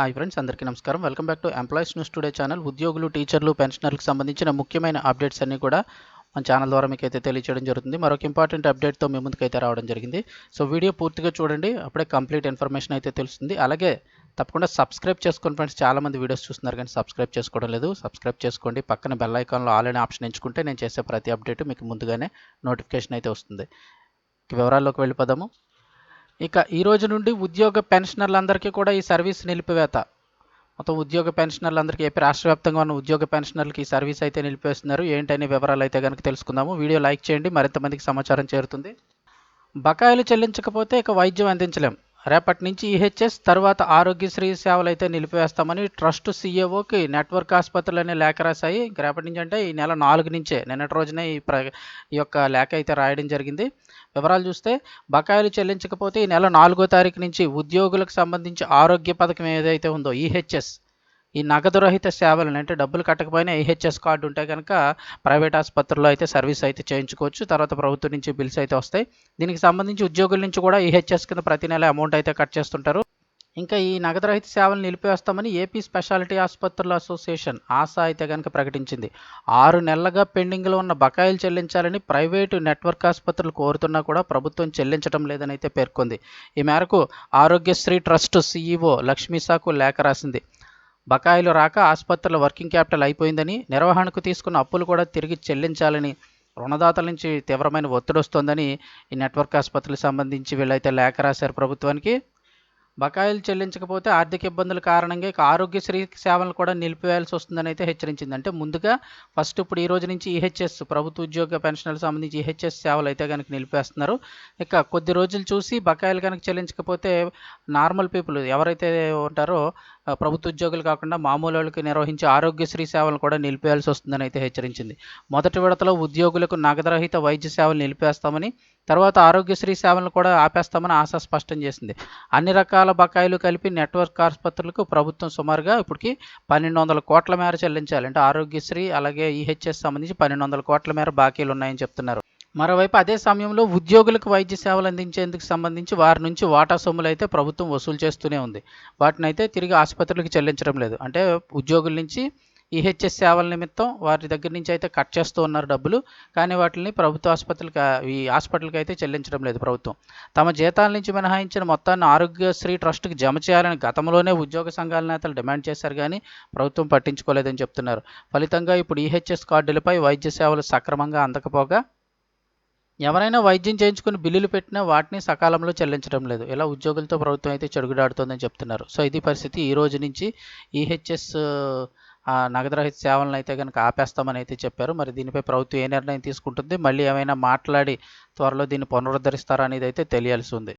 Hi friends అందరికీ నమస్కారం. Welcome back to employees news today channel. ఉద్యోగులు టీచర్లు పెన్షనర్లకు సంబంధించిన ముఖ్యమైన అప్డేట్స్ అన్నీ కూడా మన ఛానల్ ద్వారా మీకు అయితే తెలియచేయడం జరుగుతుంది. మరొక ఇంపార్టెంట్ అప్డేట్తో మీ ముందుకైతే అయితే రావడం జరిగింది. సో వీడియో పూర్తిగా చూడండి. అప్పుడే కంప్లీట్ ఇన్ఫర్మేషన్ అయితే తెలుస్తుంది. అలాగే తప్పకుండా సబ్స్క్రైబ్ చేసుకోండి ఫ్రెండ్స్ చాలామంది వీడియోస్ చూస్తున్నారు కానీ సబ్స్క్రైబ్ చేసుకోవడం లేదు. సబ్స్క్రైబ్ చేసుకోండి. పక్కన బెల్ ఐకాన్లో ఆల్ అనే ఆప్షన్ ఎంచుకుంటే నేను చేసే ప్రతి అప్డేట్ మీకు ముందుగానే నోటిఫికేషన్ అయితే వస్తుంది. వివరాల్లోకి వెళ్ళిపోదాము. ఇక ఈ రోజు నుండి ఉద్యోగ పెన్షనర్లందరికీ కూడా ఈ సర్వీస్ నిలిపివేత. మొత్తం ఉద్యోగ పెన్షనర్లందరికీ ఏపీ రాష్ట్ర వ్యాప్తంగా ఉన్న ఉద్యోగ పెన్షనర్లకి ఈ సర్వీస్ అయితే నిలిపేస్తున్నారు ఏంటనే వివరాలు అయితే కనుక తెలుసుకుందాము. వీడియో లైక్ చేయండి. మరింత మందికి సమాచారం చేరుతుంది. బకాయిలు చెల్లించకపోతే ఇక వైద్యం అందించలేం. రేపటి నుంచి ఈహెచ్ఎస్ తర్వాత ఆరోగ్యశ్రీ సేవలు అయితే నిలిపివేస్తామని ట్రస్ట్ సీఏఓకి నెట్వర్క్ ఆసుపత్రులు అనే లేఖ రాశాయి. ఇంక రేపటి నుంచి అంటే ఈ నెల నాలుగు నుంచే నిన్నటి రోజునే ఈ ప్ర ఈ యొక్క లేఖ అయితే రాయడం జరిగింది. వివరాలు చూస్తే బకాయిలు చెల్లించకపోతే ఈ నెల నాలుగో తారీఖు నుంచి ఉద్యోగులకు సంబంధించి ఆరోగ్య పథకం ఏదైతే ఉందో ఈహెచ్ఎస్ ఈ నగదు రహిత సేవలను అంటే డబ్బులు కట్టకపోయినా ఈహెచ్ఎస్ కార్డు ఉంటే కనుక ప్రైవేట్ ఆసుపత్రుల్లో అయితే సర్వీస్ అయితే చేయించుకోవచ్చు. తర్వాత ప్రభుత్వం నుంచి బిల్స్ అయితే వస్తాయి. దీనికి సంబంధించి ఉద్యోగుల నుంచి కూడా ఈహెచ్ఎస్ కింద ప్రతి నెల అమౌంట్ అయితే కట్ చేస్తుంటారు. ఇంకా ఈ నగదు రహిత సేవలు నిలిపివేస్తామని ఏపీ స్పెషాలిటీ ఆసుపత్రుల అసోసియేషన్ ఆశా అయితే కనుక ప్రకటించింది. ఆరు నెలలుగా పెండింగ్లో ఉన్న బకాయిలు చెల్లించాలని ప్రైవేటు నెట్వర్క్ ఆసుపత్రులు కోరుతున్నా కూడా ప్రభుత్వం చెల్లించడం లేదని అయితే పేర్కొంది. ఈ మేరకు ఆరోగ్యశ్రీ ట్రస్ట్ సీఈఓ లక్ష్మీసాకు లేఖ రాసింది. బకాయిలు రాక ఆసుపత్రుల వర్కింగ్ క్యాపిటల్ అయిపోయిందని నిర్వహణకు తీసుకున్న అప్పులు కూడా తిరిగి చెల్లించాలని రుణదాతల నుంచి తీవ్రమైన ఒత్తిడి వస్తోందని ఈ నెట్వర్క్ ఆసుపత్రులకు సంబంధించి వీళ్ళైతే లేఖ రాశారు ప్రభుత్వానికి. బకాయిలు చెల్లించకపోతే ఆర్థిక ఇబ్బందుల కారణంగా ఇక ఆరోగ్యశ్రీ సేవలను కూడా నిలిపివేయాల్సి వస్తుందని అయితే హెచ్చరించింది. అంటే ముందుగా ఫస్ట్ ఇప్పుడు ఈ రోజు నుంచి ఈహెచ్ఎస్ ప్రభుత్వ ఉద్యోగ పెన్షన్లకు సంబంధించి ఈహెచ్ఎస్ సేవలు అయితే కనుక నిలిపేస్తున్నారు. ఇక కొద్ది రోజులు చూసి బకాయిలు కనుక చెల్లించకపోతే నార్మల్ పీపుల్ ఎవరైతే ఉంటారో ప్రభుత్వ ఉద్యోగులు కాకుండా మామూలు వాళ్ళకి నిర్వహించే ఆరోగ్యశ్రీ సేవలు కూడా నిలిపేయాల్సి వస్తుందని అయితే హెచ్చరించింది. మొదటి విడతలో ఉద్యోగులకు నగదురహిత వైద్య సేవలు నిలిపేస్తామని తర్వాత ఆరోగ్యశ్రీ సేవలను కూడా ఆపేస్తామని ఆశ స్పష్టం చేసింది. అన్ని రకాల బకాయిలు కలిపి నెట్వర్క్ ఆసుపత్రులకు ప్రభుత్వం సుమారుగా ఇప్పటికి పన్నెండు వందల కోట్ల మేర చెల్లించాలి. అంటే ఆరోగ్యశ్రీ అలాగే ఈహెచ్ఎస్ సంబంధించి పన్నెండు వందల కోట్ల మేర బాకీలు ఉన్నాయని చెప్తున్నారు. మరోవైపు అదే సమయంలో ఉద్యోగులకు వైద్య సేవలు అందించేందుకు సంబంధించి వారి నుంచి వాటా సొమ్ములు అయితే ప్రభుత్వం వసూలు చేస్తూనే ఉంది. వాటిని అయితే తిరిగి ఆసుపత్రులకు చెల్లించడం లేదు. అంటే ఉద్యోగుల నుంచి ఈహెచ్ఎస్ సేవల నిమిత్తం వారి దగ్గర నుంచి అయితే కట్ చేస్తూ ఉన్నారు డబ్బులు. కానీ వాటిని ప్రభుత్వ ఆసుపత్రులకు ఈ హాస్పిటల్కి అయితే చెల్లించడం లేదు ప్రభుత్వం. తమ జీతాల నుంచి మినహాయించిన మొత్తాన్ని ఆరోగ్యశ్రీ ట్రస్ట్కి జమ చేయాలని గతంలోనే ఉద్యోగ సంఘాల నేతలు డిమాండ్ చేశారు కానీ ప్రభుత్వం పట్టించుకోలేదని చెప్తున్నారు. ఫలితంగా ఇప్పుడు ఈహెచ్ఎస్ కార్డులపై వైద్య సేవలు సక్రమంగా అందకపోగా ఎవరైనా వైద్యం చేయించుకుని బిల్లులు పెట్టినా వాటిని సకాలంలో చెల్లించడం లేదు. ఇలా ఉద్యోగులతో ప్రభుత్వం అయితే చెడుగుడాడుతోందని చెప్తున్నారు. సో ఇది పరిస్థితి ఈ రోజు నుంచి ఈహెచ్ఎస్ నగదురహిత సేవలను అయితే కనుక ఆపేస్తామని అయితే చెప్పారు. మరి దీనిపై ప్రభుత్వం ఏ నిర్ణయం తీసుకుంటుంది? మళ్ళీ ఏమైనా మాట్లాడి త్వరలో దీన్ని పునరుద్ధరిస్తారా అనేది అయితే తెలియాల్సి ఉంది.